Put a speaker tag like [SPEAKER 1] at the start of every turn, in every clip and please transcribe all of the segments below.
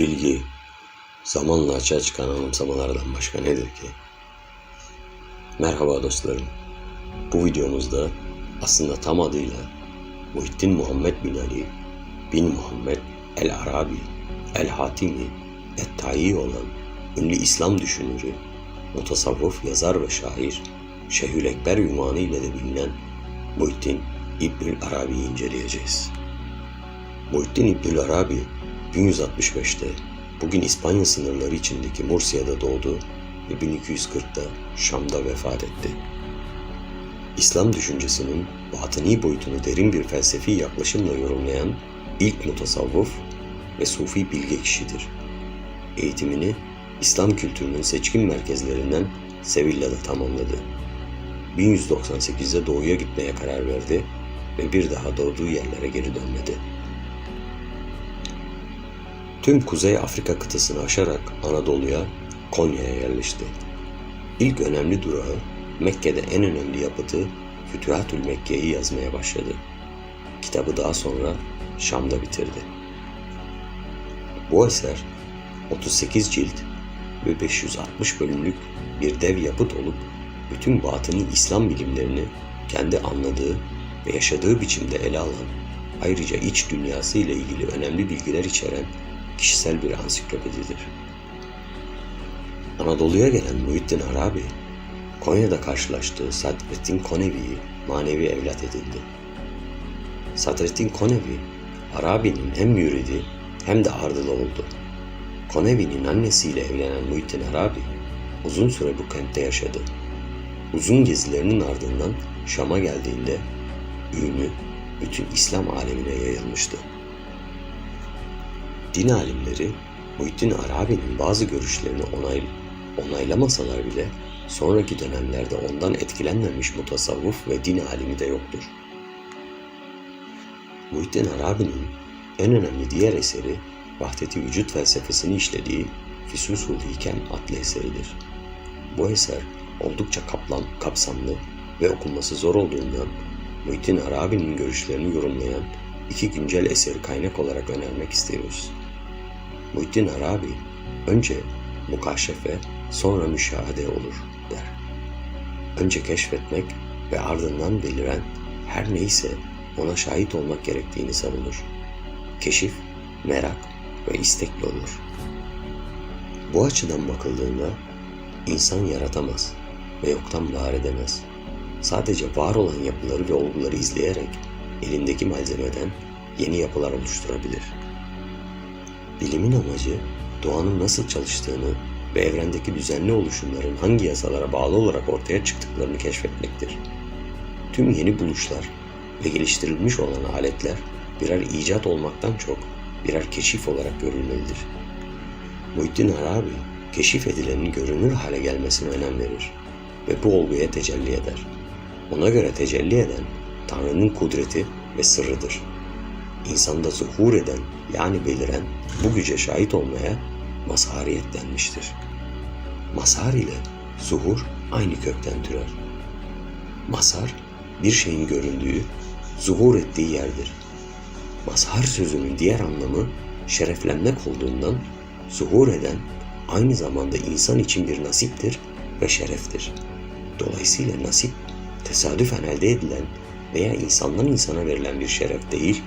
[SPEAKER 1] Bilgi, zamanla açığa çıkan anımsamalardan başka nedir ki? Merhaba dostlarım. Bu videomuzda aslında tam adıyla Muhittin Muhammed bin Ali bin Muhammed el-Arabi el-Hatimi et-Tayi olan ünlü İslam düşünürü, mutasavvıf yazar ve şair Şehül Ekber ünvanı ile de bilinen Muhittin İbnül Arabi'yi inceleyeceğiz. Muhittin İbnül Arabi 1165'te bugün İspanya sınırları içindeki Mursiya'da doğdu ve 1240'da Şam'da vefat etti. İslam düşüncesinin batıni boyutunu derin bir felsefi yaklaşımla yorumlayan ilk mutasavvıf ve sufi bilge kişidir. Eğitimini İslam kültürünün seçkin merkezlerinden Sevilla'da tamamladı. 1198'de doğuya gitmeye karar verdi ve bir daha doğduğu yerlere geri dönmedi. Tüm Kuzey Afrika kıtasını aşarak Anadolu'ya, Konya'ya yerleşti. İlk önemli durağı Mekke'de en önemli yapıtı Fütühatül Mekke'yi yazmaya başladı. Kitabı daha sonra Şam'da bitirdi. Bu eser 38 cilt ve 560 bölümlük bir dev yapıt olup bütün batıni İslam bilimlerini kendi anladığı ve yaşadığı biçimde ele alan, ayrıca iç dünyası ile ilgili önemli bilgiler içeren kişisel bir ansiklopedidir. Anadolu'ya gelen Muhittin Arabi, Konya'da karşılaştığı Sadrettin Konevi'yi manevi evlat edindi. Sadrettin Konevi, Arabi'nin hem müridi hem de ardılı oldu. Konevi'nin annesiyle evlenen Muhittin Arabi, uzun süre bu kentte yaşadı. Uzun gezilerinin ardından Şam'a geldiğinde ünü bütün İslam alemine yayılmıştı. Din alimleri Muhittin Arabi'nin bazı görüşlerini onay, onaylamasalar bile sonraki dönemlerde ondan etkilenmemiş mutasavvuf ve din alimi de yoktur. Muhittin Arabi'nin en önemli diğer eseri vahdeti vücut felsefesini işlediği Füsusul Hikem adlı eseridir. Bu eser oldukça kaplam, kapsamlı ve okunması zor olduğundan Muhittin Arabi'nin görüşlerini yorumlayan iki güncel eseri kaynak olarak önermek istiyoruz. Muhittin Arabi önce mukaşefe sonra müşahede olur der. Önce keşfetmek ve ardından beliren her neyse ona şahit olmak gerektiğini savunur. Keşif, merak ve istekli olur. Bu açıdan bakıldığında insan yaratamaz ve yoktan var edemez. Sadece var olan yapıları ve olguları izleyerek elindeki malzemeden yeni yapılar oluşturabilir. Bilimin amacı doğanın nasıl çalıştığını ve evrendeki düzenli oluşumların hangi yasalara bağlı olarak ortaya çıktıklarını keşfetmektir. Tüm yeni buluşlar ve geliştirilmiş olan aletler birer icat olmaktan çok birer keşif olarak görülmelidir. Muhittin Arabi, keşif edilenin görünür hale gelmesine önem verir ve bu olguya tecelli eder. Ona göre tecelli eden Tanrı'nın kudreti ve sırrıdır. İnsanda zuhur eden yani beliren bu güce şahit olmaya mazhariyet denmiştir. Mazhar ile zuhur aynı kökten türer. Mazhar bir şeyin göründüğü, zuhur ettiği yerdir. Mazhar sözünün diğer anlamı şereflenmek olduğundan zuhur eden aynı zamanda insan için bir nasiptir ve şereftir. Dolayısıyla nasip tesadüfen elde edilen veya insandan insana verilen bir şeref değil,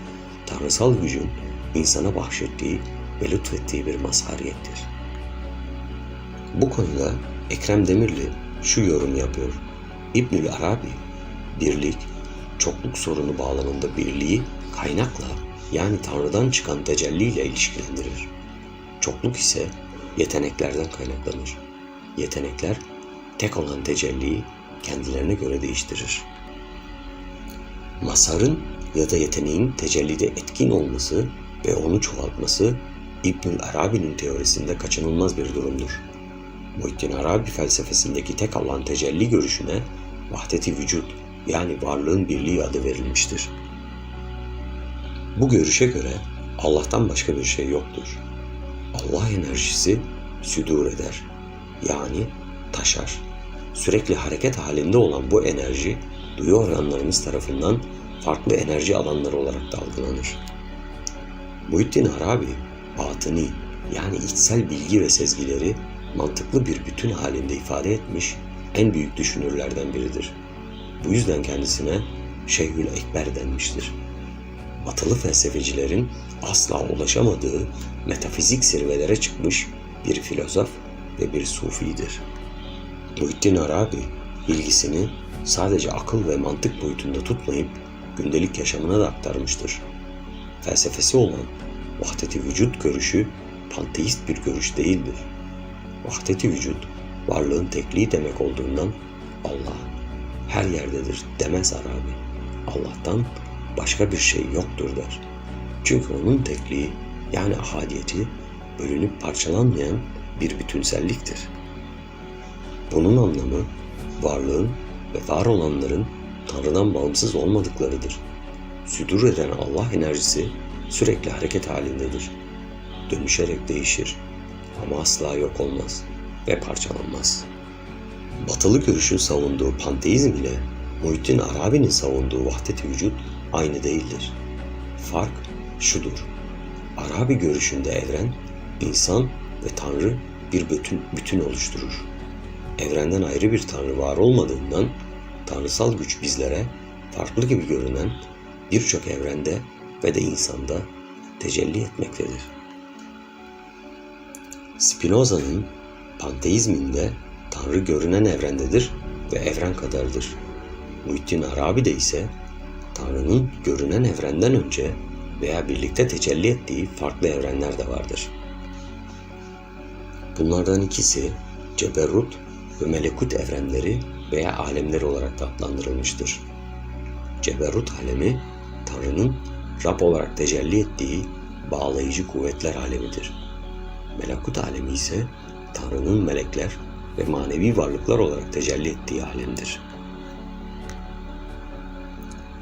[SPEAKER 1] tanrısal gücün insana bahşettiği ve lütfettiği bir mazhariyettir. Bu konuda Ekrem Demirli şu yorum yapıyor. İbnül Arabi, birlik, çokluk sorunu bağlamında birliği kaynakla yani Tanrı'dan çıkan tecelli ile ilişkilendirir. Çokluk ise yeteneklerden kaynaklanır. Yetenekler tek olan tecelliyi kendilerine göre değiştirir. Masarın ya da yeteneğin tecellide etkin olması ve onu çoğaltması İbnül Arabi'nin teorisinde kaçınılmaz bir durumdur. Muhittin Arabi felsefesindeki tek Allah'ın tecelli görüşüne vahdeti vücut yani varlığın birliği adı verilmiştir. Bu görüşe göre Allah'tan başka bir şey yoktur. Allah enerjisi südur eder. Yani taşar. Sürekli hareket halinde olan bu enerji duyu organlarımız tarafından farklı enerji alanları olarak da algılanır. Muhittin Arabi, batıni yani içsel bilgi ve sezgileri mantıklı bir bütün halinde ifade etmiş en büyük düşünürlerden biridir. Bu yüzden kendisine Şeyhül Ekber denmiştir. Batılı felsefecilerin asla ulaşamadığı metafizik zirvelere çıkmış bir filozof ve bir sufidir. Muhittin Arabi bilgisini sadece akıl ve mantık boyutunda tutmayıp gündelik yaşamına da aktarmıştır. Felsefesi olan vahdeti vücut görüşü panteist bir görüş değildir. Vahdeti vücut varlığın tekliği demek olduğundan Allah her yerdedir demez Arabi. Allah'tan başka bir şey yoktur der. Çünkü onun tekliği yani ahadiyeti bölünüp parçalanmayan bir bütünselliktir. Bunun anlamı varlığın ve var olanların Tanrı'dan bağımsız olmadıklarıdır. Südur eden Allah enerjisi sürekli hareket halindedir. Dönüşerek değişir ama asla yok olmaz ve parçalanmaz. Batılı görüşün savunduğu panteizm ile Muhittin Arabi'nin savunduğu vahdet vücut aynı değildir. Fark şudur. Arabi görüşünde evren, insan ve Tanrı bir bütün, bütün oluşturur. Evrenden ayrı bir Tanrı var olmadığından tanrısal güç bizlere farklı gibi görünen birçok evrende ve de insanda tecelli etmektedir. Spinoza'nın panteizminde Tanrı görünen evrendedir ve evren kadardır. Muhittin Arabi'de ise Tanrı'nın görünen evrenden önce veya birlikte tecelli ettiği farklı evrenler de vardır. Bunlardan ikisi Ceberrut ve Melekut evrenleri veya alemleri olarak da adlandırılmıştır. Ceberrut alemi Tanrı'nın Rab olarak tecelli ettiği bağlayıcı kuvvetler alemidir. Melekut alemi ise Tanrı'nın melekler ve manevi varlıklar olarak tecelli ettiği alemdir.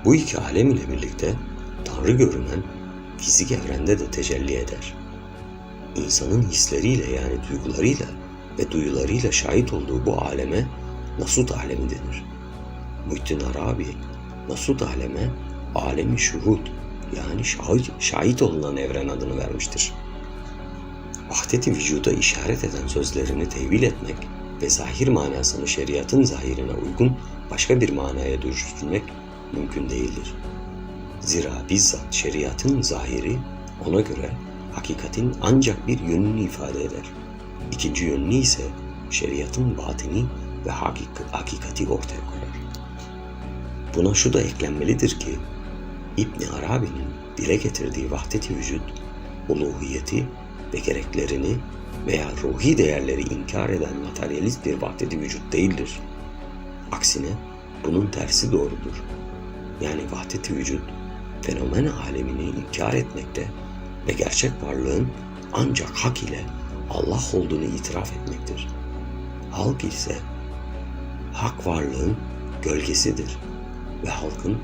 [SPEAKER 1] Bu iki alem ile birlikte Tanrı görünen fizik evrende de tecelli eder. İnsanın hisleriyle yani duygularıyla ve duyularıyla şahit olduğu bu aleme Nasut alemi denir. Muhittin Arabi Nasut aleme alemi şuhud yani şahit, şahit olunan evren adını vermiştir. Vahdeti vücuda işaret eden sözlerini tevil etmek ve zahir manasını şeriatın zahirine uygun başka bir manaya dönüştürmek mümkün değildir. Zira bizzat şeriatın zahiri ona göre hakikatin ancak bir yönünü ifade eder. İkinci yönünü ise şeriatın batini ve hakikati ortaya koyar. Buna şu da eklenmelidir ki İbni Arabi'nin dile getirdiği vahdeti vücut, uluhiyeti ve gereklerini veya ruhi değerleri inkar eden materyalist bir vahdeti vücut değildir. Aksine bunun tersi doğrudur. Yani vahdeti vücut, fenomen alemini inkar etmekte ve gerçek varlığın ancak hak ile Allah olduğunu itiraf etmektir. Halk ise hak varlığın gölgesidir ve halkın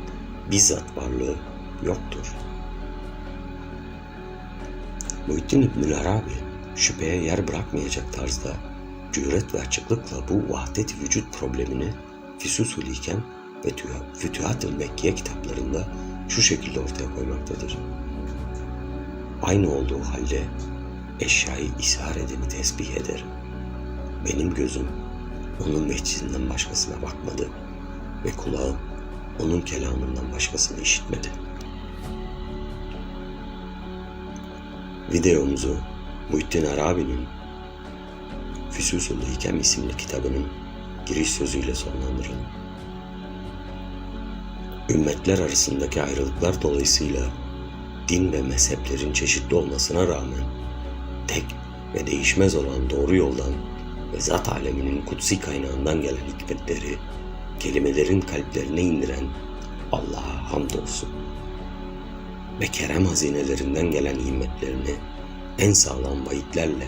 [SPEAKER 1] bizzat varlığı yoktur. Muhittin İbnül Arabi şüpheye yer bırakmayacak tarzda cüret ve açıklıkla bu vahdet vücut problemini Füsusul iken ve Fütühat-ı Mekkiye kitaplarında şu şekilde ortaya koymaktadır. Aynı olduğu halde eşyayı ishar edeni tesbih ederim. Benim gözüm onun mehcidinden başkasına bakmadı ve kulağım onun kelamından başkasını işitmedi. Videomuzu Muhittin Arabi'nin Füsusul Hikem isimli kitabının giriş sözüyle sonlandıralım. Ümmetler arasındaki ayrılıklar dolayısıyla din ve mezheplerin çeşitli olmasına rağmen tek ve değişmez olan doğru yoldan ve zat aleminin kutsi kaynağından gelen hikmetleri, kelimelerin kalplerine indiren Allah'a hamdolsun. Ve kerem hazinelerinden gelen himmetlerini en sağlam vahitlerle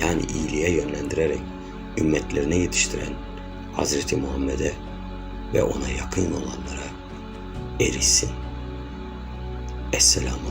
[SPEAKER 1] yani iyiliğe yönlendirerek ümmetlerine yetiştiren Hazreti Muhammed'e ve ona yakın olanlara erişsin. Esselamu